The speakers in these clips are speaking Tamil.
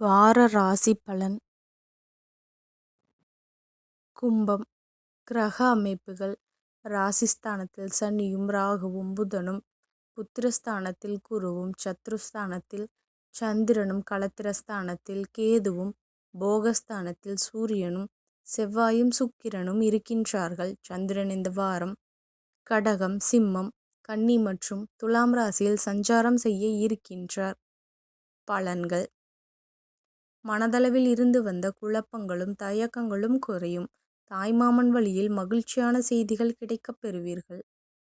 வார ராசி பலன். கும்பம் கிரக அமைப்புகள். ராசிஸ்தானத்தில் சனியும் ராகுவும் புதனும் புத்திரஸ்தானத்தில் குருவும் சத்ருஸ்தானத்தில் சந்திரனும் களத்திரஸ்தானத்தில் கேதுவும் போகஸ்தானத்தில் சூரியனும் செவ்வாயும் சுக்கிரனும் இருக்கின்றார்கள். சந்திரன் இந்த வாரம் கடகம் சிம்மம் கன்னி மற்றும் துலாம் ராசியில் சஞ்சாரம் செய்ய இருக்கின்றார். பலன்கள். மனதளவில் இருந்து வந்த குழப்பங்களும் தயக்கங்களும் குறையும். தாய்மாமன் வழியில் மகிழ்ச்சியான செய்திகள் கிடைக்கப் பெறுவீர்கள்.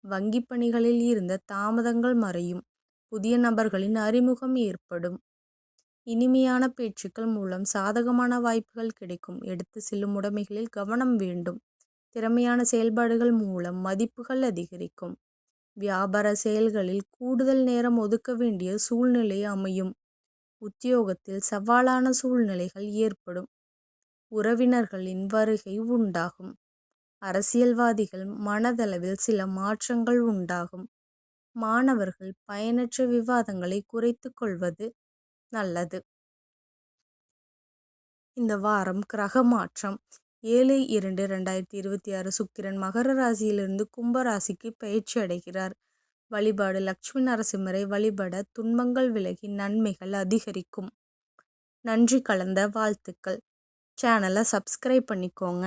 வங்கி பணிகளில் இருந்த தாமதங்கள் மறையும். புதிய நபர்களின் அறிமுகம் ஏற்படும். இனிமையான பேச்சுக்கள் மூலம் சாதகமான வாய்ப்புகள் கிடைக்கும். எடுத்து செல்லும் உடைமைகளில் கவனம் வேண்டும். திறமையான செயல்பாடுகள் மூலம் மதிப்புகள் அதிகரிக்கும். வியாபார செயல்களில் கூடுதல் நேரம் ஒதுக்க வேண்டிய சூழ்நிலை அமையும். உத்தியோகத்தில் சவாலான சூழ்நிலைகள் ஏற்படும். உறவினர்களின் வருகை உண்டாகும். அரசியல்வாதிகள் மனதளவில் சில மாற்றங்கள் உண்டாகும். மாணவர்கள் பயனற்ற விவாதங்களை குறைத்து கொள்வது நல்லது. இந்த வாரம் கிரக மாற்றம். ஏழு இரண்டு ரெண்டாயிரத்தி இருபத்தி ஆறு சுக்கிரன் மகர ராசியிலிருந்து கும்ப ராசிக்கு பயிற்சி அடைகிறார். வழிபாடு லக்ஷ்மி நரசிம்மரை வழிபட துன்பங்கள் விலகி நன்மைகள் அதிகரிக்கும். நன்றி கலந்த வாழ்த்துக்கள். சேனலை சப்ஸ்கிரைப் பண்ணிக்கோங்க.